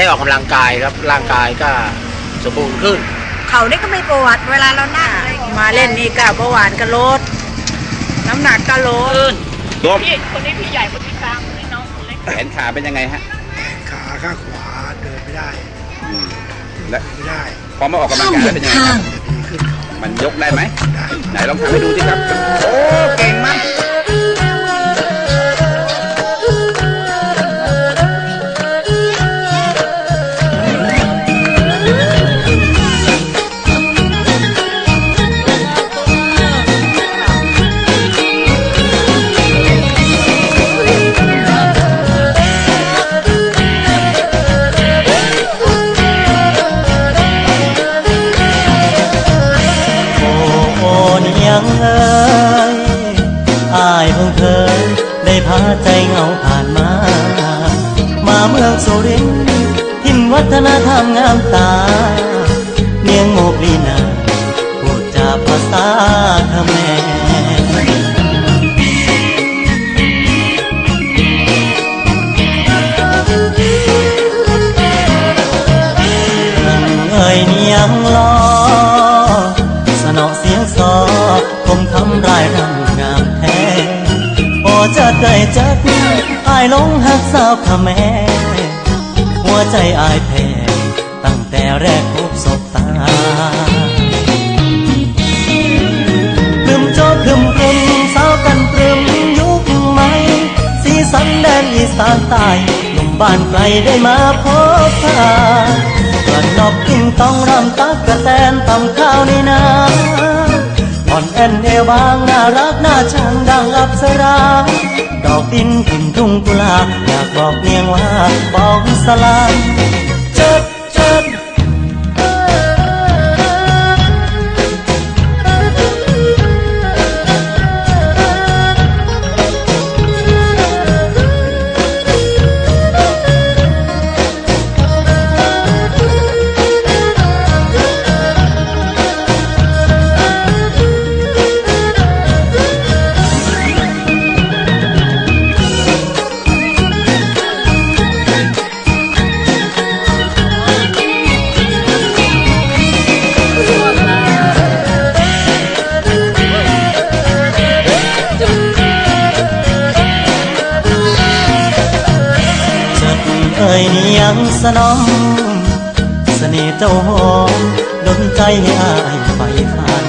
มันได้ออกกำลังกายครับร่างกายก็สมบูรณ์ขึ้น เขานี่ก็ไม่ปวดเวลาเรานั่งอะไรอย่างเงี้ยมาเล่นนี่ก็เบาหวานก็ลด น้ำหนักก็ลดรวมพี่คนนี้พี่ใหญ่คนนี้กลางคนนี้น้องคนเล็ก แขนขาเป็นยังไงฮะขาข้างขวาเดินไม่ได้อืมและไม่ได้พอมาออกกำลังกายแล้วเป็นยังไงครับดีขึ้นมันยกได้ไหมได้ไหนลองทำให้ดูสิครับ โอ้ เก่งมากาภาษาเขมรเอ่ยเนียงล้อสนอเสียงซอคมคำรายรำงามแท้พอจะได้จักอายหลงหักสาวขแม่ หัวใจอายแพ้ตั้งแต่แรกานใต้หนุ่มบ้านไกลได้มาพบพากระนอกกินต้องรำตักกะแตนทำข้าวในนาอ่อนแอนเอวบางน่ารักน่าชังดังอับสราดอกดินกินทุ่งกุลาอยากบอกเนียงว่าบอกสลา อ่ยเนียงสนอมเสน่ห์เจ้าหอมดนใจให้อายไฟฟัน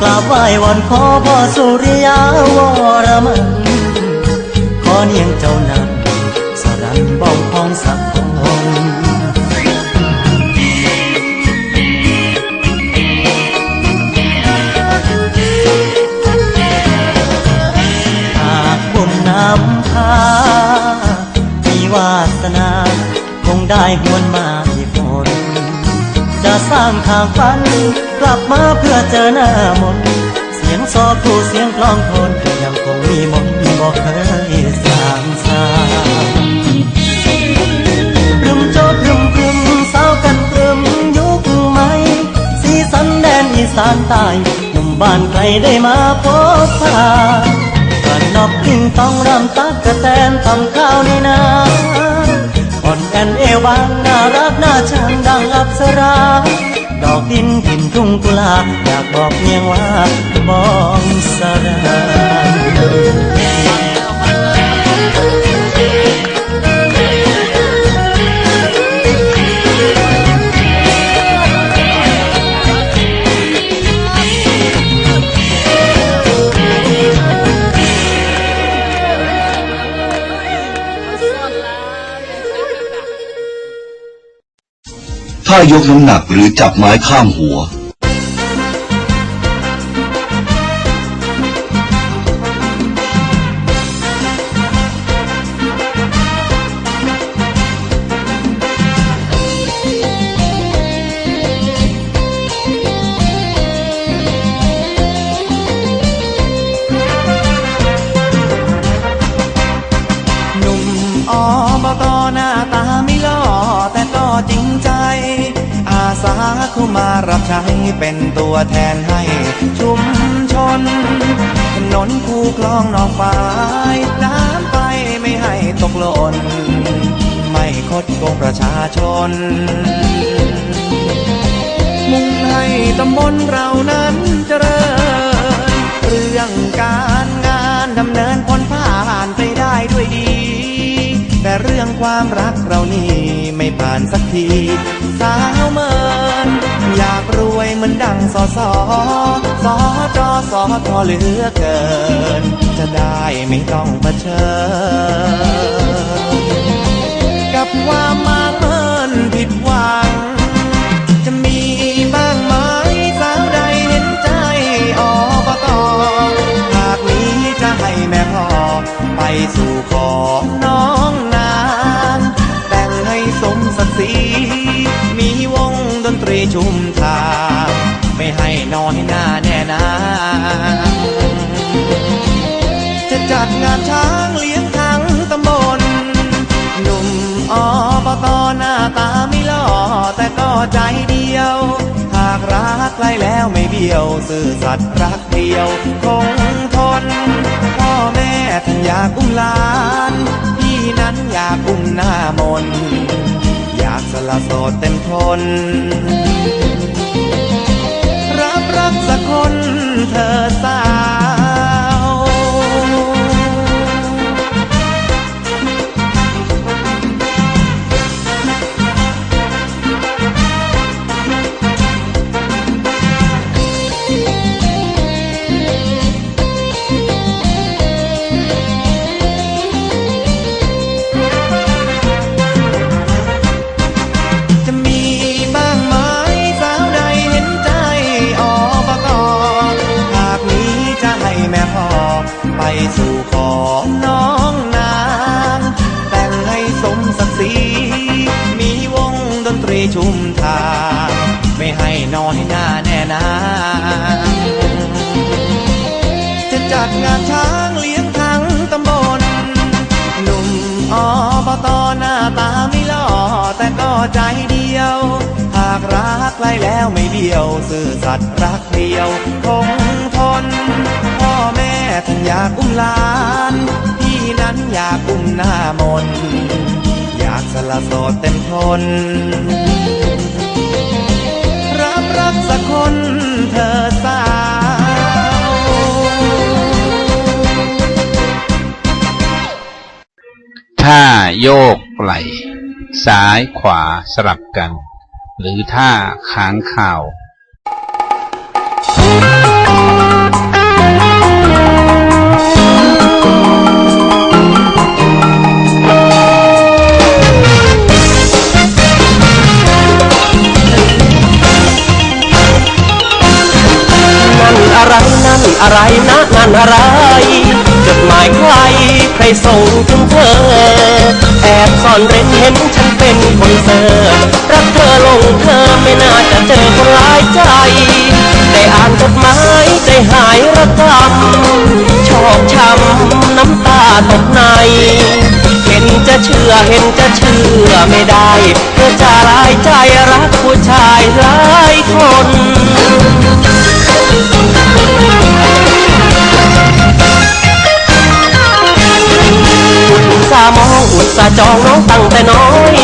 กราบไหว้วอนขอพ่อสุริยาวรมันขอเนียงเจ้านั้น ทางฝัน กลับมาเพื่อเจอหน้ามน เสียงซอคู่เสียงกลองโทนยังคงมีมนบอกเคยสางสารึมโจดรึมพรึมสาวกันพรึมยุคใหม่สีสันแดนอีสานใต้หนุ่มบ้านไกลได้มาพบพากันนอกกิ่งต้องรำตักกระแตนทำข้าวในนา อ่อนแอนเอวบางน่ารักน่าชังดังอับสรา ดอกดินกินทุ่งกุลา อยากบอกเมียงว่าบองสราง ยกน้ำหนักหรือจับไม้ข้ามหัว รับใช้เป็นตัวแทนให้ชุมชน ถนนคูคลองหนองฝายน้ำไปไม่ให้ตกหล่น ไม่คตของประชาชน มุ่งให้ตำบลเรานั้นเจริญ เรื่องการงานดำเนินพ้น เรื่องความรักเรานี่ไม่ผ่านสักที สาวเมิน อยากรวยเหมือนดังสอสอสอจอสอทอเหลือเกิน จะได้ไม่ต้องเผชิญ กับความมา น้อยหน้าแน่นาจะจัดงานช้างเลี้ยงทั้งตำบลหนุ่มอบตหน้าตาไม่หล่อแต่ก็ใจเดียว หากรักใกล้แล้วไม่เบี้ยว ซื่อสัตย์รักเดียว คงทน พ่อแม่ท่านอยากอุ้มหลาน พี่นั้นอยากอุ้มหน้ามน อยากสละโสดเต็มทน เธอสา ดนตรีชุมทาง ไม่ให้น้อยหน้าแน่นาจะจัดงานช้างเลี้ยงทั้งตำบลหนุ่มอบตหน้าตาไม่หล่อแต่ก็ใจเดียว หากรักใกล้แล้วไม่เบี้ยว ซื่อสัตย์รักเดียวคงทน พ่อแม่ท่านอยากอุ้มหลาน พี่นั้นอยากอุ้มหน้ามน ละโสดเต็มทน รับรักสักคนเธอสาวท่าโยกไหล ซ้ายขวาสลับกัน หรือท่าค้างข่าวนั่น ส่งถึงเธอ แอบซ่อนเร้นเห็นฉันเป็นคนเซอร์รักเธอลงเธอไม่น่าจะเจอคนหลายใจได้อ่านจดหมายใจหายระกำชอกช้ำน้ำตาตกใน เห็นจะเชื่อเห็นจะเชื่อไม่ได้ เธอจะหลายใจรักผู้ชายหลายคนามองอุตส่าห์จองน้องตั้งแต่น้อย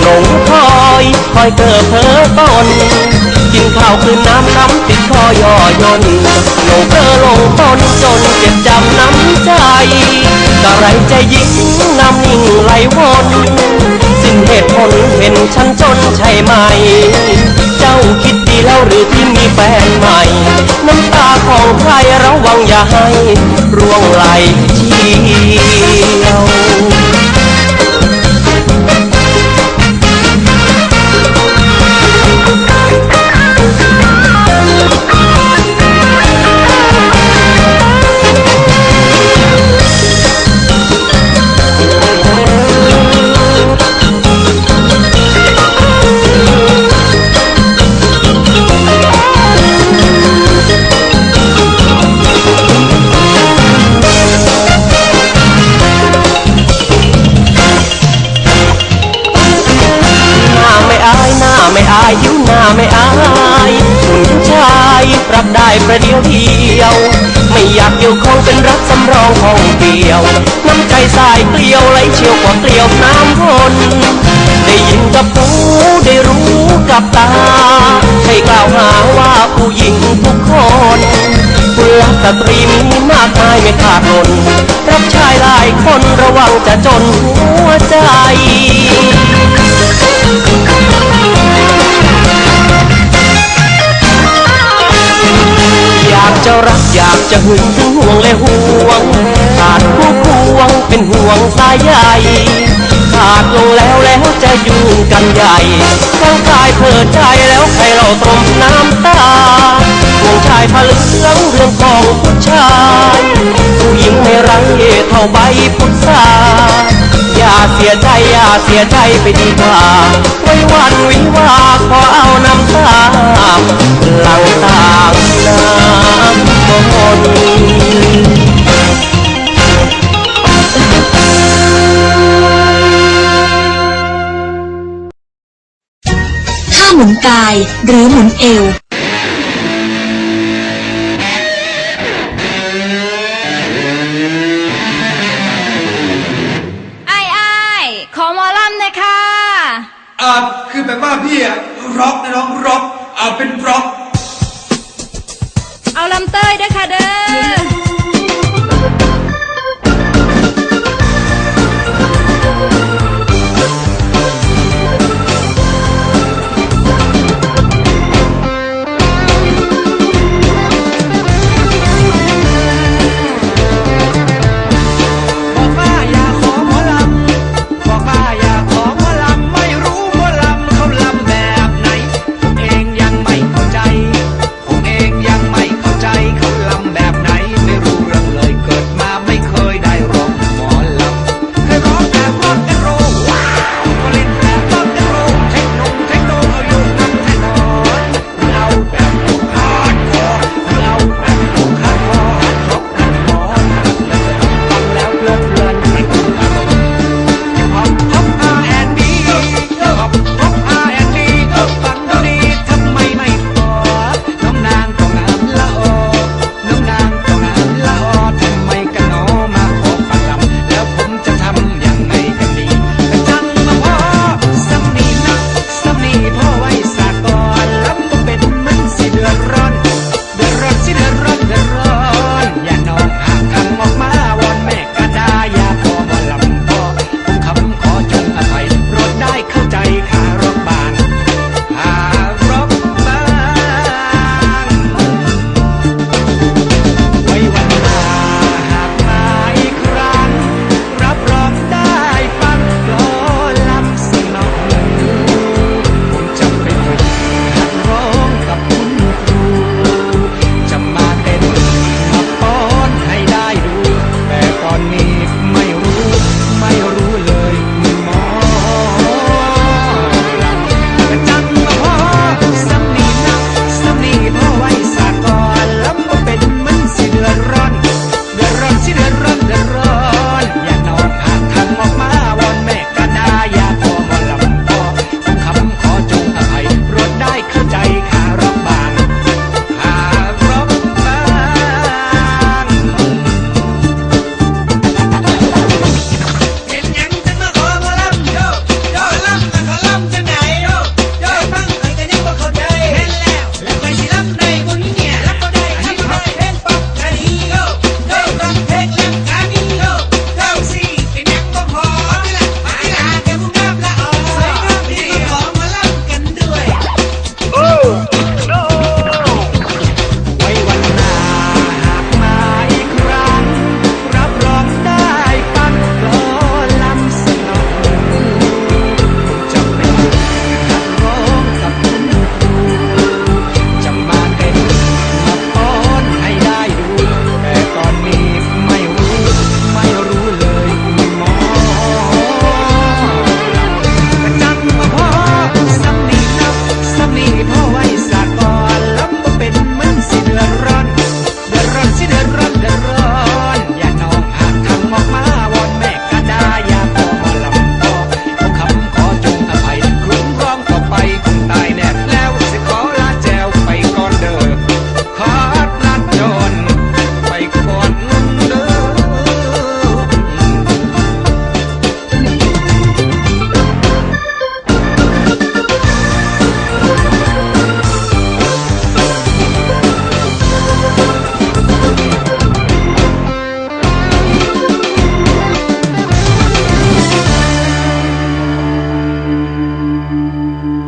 หลงคอยคอยเกิดเพ้อต้นกินข้าวคืนน้ำน้ำติดคอย่อยนหลงเพ้อลงต้นจนเจ็บจำน้ำใจกะไรใจยิงน้ำนิ่งไหลวนสิ้นเหตุผลเห็นฉันจนใช่ไหม เจ้าคิดดีแล้วหรือที่มีแฟนใหม่ น้ำตาของใครระวังอย่าให้ร่วงไหลเสตรีมีมากมายไม่ขาดหล่นรับชายหลายคนระวังจะจนหัวใจอยากจะรักอยากจะหึงถึงห่วงและห่วงขาดคู่ควงเป็นห่วงสายใยขาดลงแล้วแล้วจะยุ่งกันใหญ่ร่างกายเธอใจแล้วใครเราตรมน้ำตา ห่วงชายผลึกเรื่องเรื่องของผู้ชายผู้หญิงไม่รังเเท่าใบพุทราอย่าเสียใจอย่าเสียใจไปดีกว่าไว้วันวิวาขอเอาน้ำตาหลังต่างน้ำมนต์ท่าหมุนกายหรือหมุนเอว อ่าคือแบบว่าพี่อะร็อกนะน้องร็อกอ่าเป็นร็อก เอาลำเต้ยด้วยค่ะเด้อ